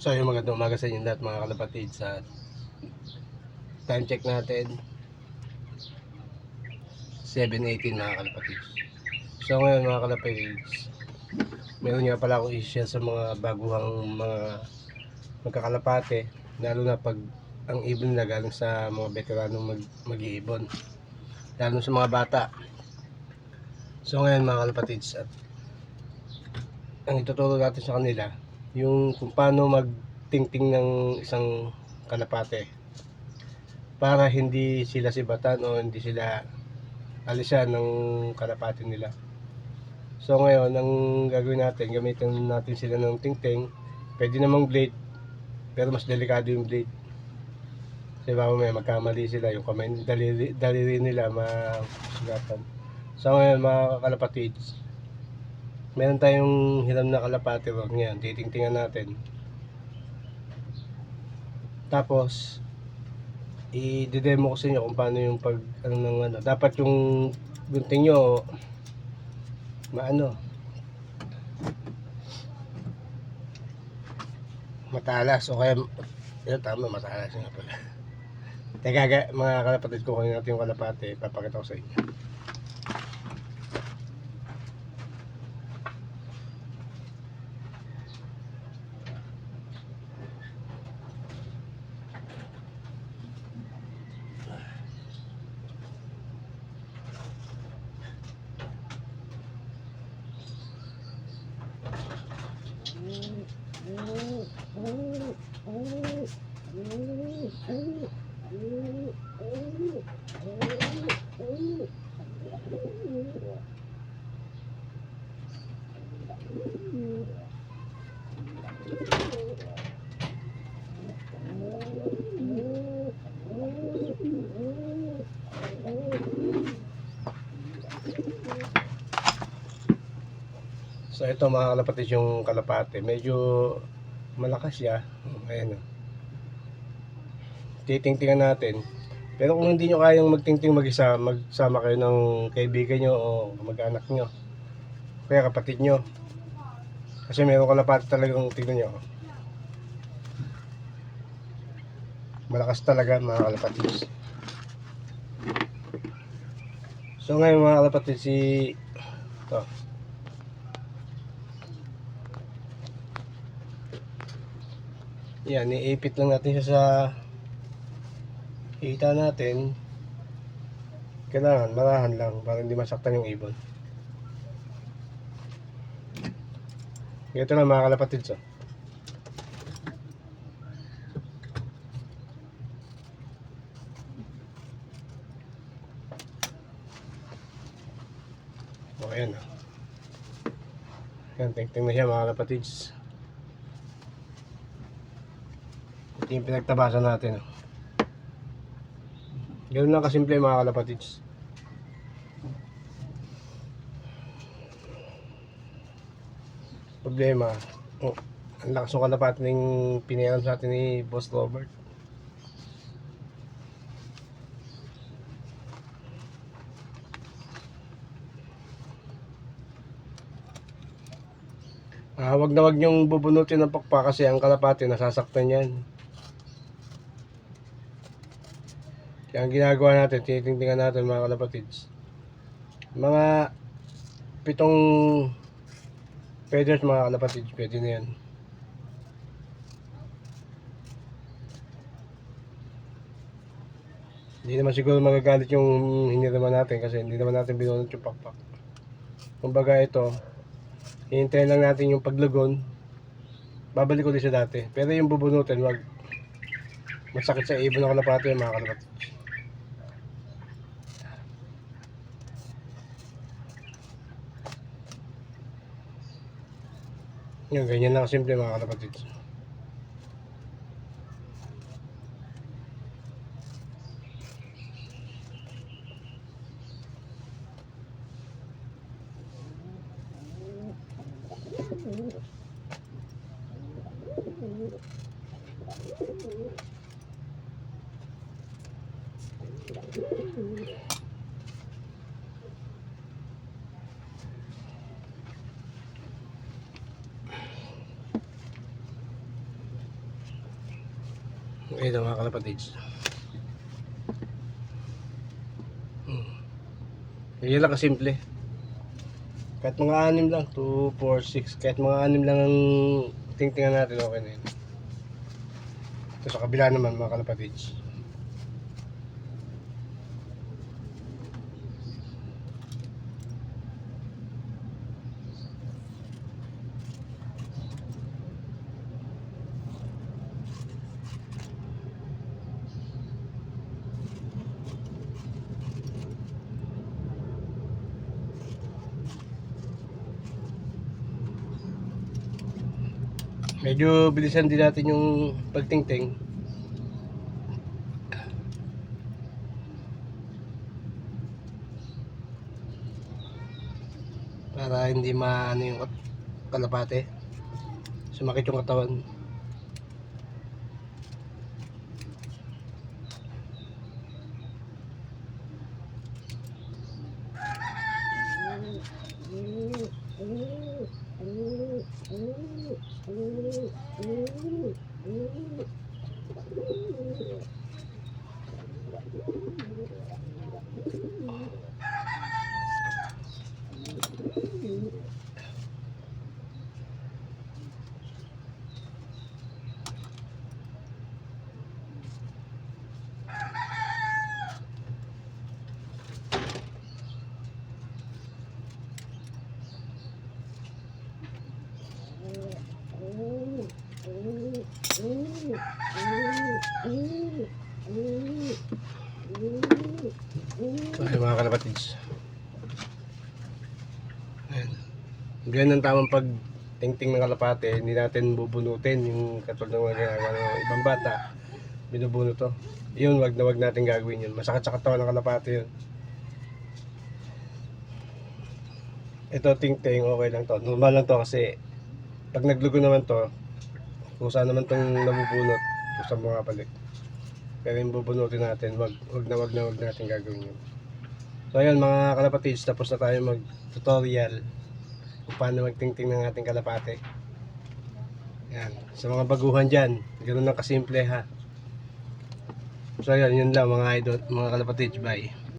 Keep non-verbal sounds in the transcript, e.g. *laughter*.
So yung magandang umaga sa inyo lahat mga kalapatid sa time check natin. 7.18 mga kalapatid. So ngayon mga kalapatid meron nga pala akong issue sa mga baguhang mga magkakalapate lalo na pag ang ibon nila galing sa mga veteranong mag, mag-iibon. Lalo sa mga bata. So ngayon mga kalapatids at ang ituturo natin sa kanila yung kung paano magtingting ng isang kalapate para hindi sila sibatan o hindi sila alisan ng kalapate nila. So ngayon, ang gagawin natin, gamitin natin sila ng tingting. Pwede namang blade, pero mas delikado yung blade. Kasi baka may magkamali sila, yung kamay, daliri, daliri nila masugatan. So ngayon mga kalapatids, meron tayong hiram na kalapate wag ngayon, titingtingan natin. Tapos, i-demo ko sa inyo kung paano yung pag, ano, ng, ano. Dapat yung gunting nyo, maano, matalas o kaya, yun tama, matalas nga pala. *laughs* Teka, ga- mga kalapatid ko, kunin natin yung kalapate, papakita ko sa inyo. So ito mga kalapatid yung kalapate. Medyo malakas siya. Ayan o. Titingtingan natin. Pero kung hindi nyo kayang magtingting mag-isa, magsama kayo ng kaibigan nyo o mag-anak nyo. Kaya kapatid nyo. Kasi meron kalapate talagang tignan nyo. Malakas talaga mga kalapatid. So ngayon mga kalapatid si ito. Yan, iipit lang natin siya sa hita natin. Kailangan, marahan lang para hindi masaktan yung ibon. Ito lang mga kalapatid so. O, ayan o. Yan, tingting na siya mga kalapatids. Ito yung pinagtabasan natin. Ganun lang kasimple mga kalapatids. Problema, oh, ang lakas ng kalapat ng pinayaran sa atin ni Boss Robert. Ah, wag na wag niyong bubunutin ng pakpa kasi ang kalapate nasasaktan yan. Kaya ang ginagawa natin, tinitingnan natin mga kalapatids. Mga pitong feathers mga kalapatids, pwede na yan. Hindi naman siguro magagalit yung hiniraman natin kasi hindi naman natin binunod yung pakpak. Kumbaga ito, hihintayin lang natin yung paglagon. Babalik ulit sa dati. Pero yung bubunutin, wag masakit sa ibon ng kalapate mga kalapatids. Yun, ganyan lang simple mga kapatid. Thank you. Kalapatid. Ayun mga kalapatids. Hmm. Yan lang kasimple. Kahit mga anim lang, 2, 4, 6, kahit mga anim lang ang tingtingan natin, okay na yun. Ito sa kabila naman mga kalapatids. Medyo bilisan din natin yung pagtingting. Para hindi maano yung kalapate. Sumakit yung katawan. Ayun mga kalapatids. Ayan. Ganyan ang tamang pag tingting ng kalapate, hindi natin bubunutin yung katulad ng ginagawa ng ibang bata. Binubunot to. Yun, wag na wag natin gagawin yun. Masakit sa katawan ng kalapate yun. Ito tingting, okay lang to. Normal lang to kasi pag naglugo naman to, kusa naman tong nabubunot, kusa mga palik. Pero yung bubunutin natin, wag, wag na wag na wag natin gagawin yun. So ayun mga kalapatids, tapos na tayo mag tutorial kung paano magtingting ng ating kalapate. Yan. Sa mga baguhan dyan, ganun lang kasimple ha. So ayun, yun lang mga idol, mga kalapatids, bye.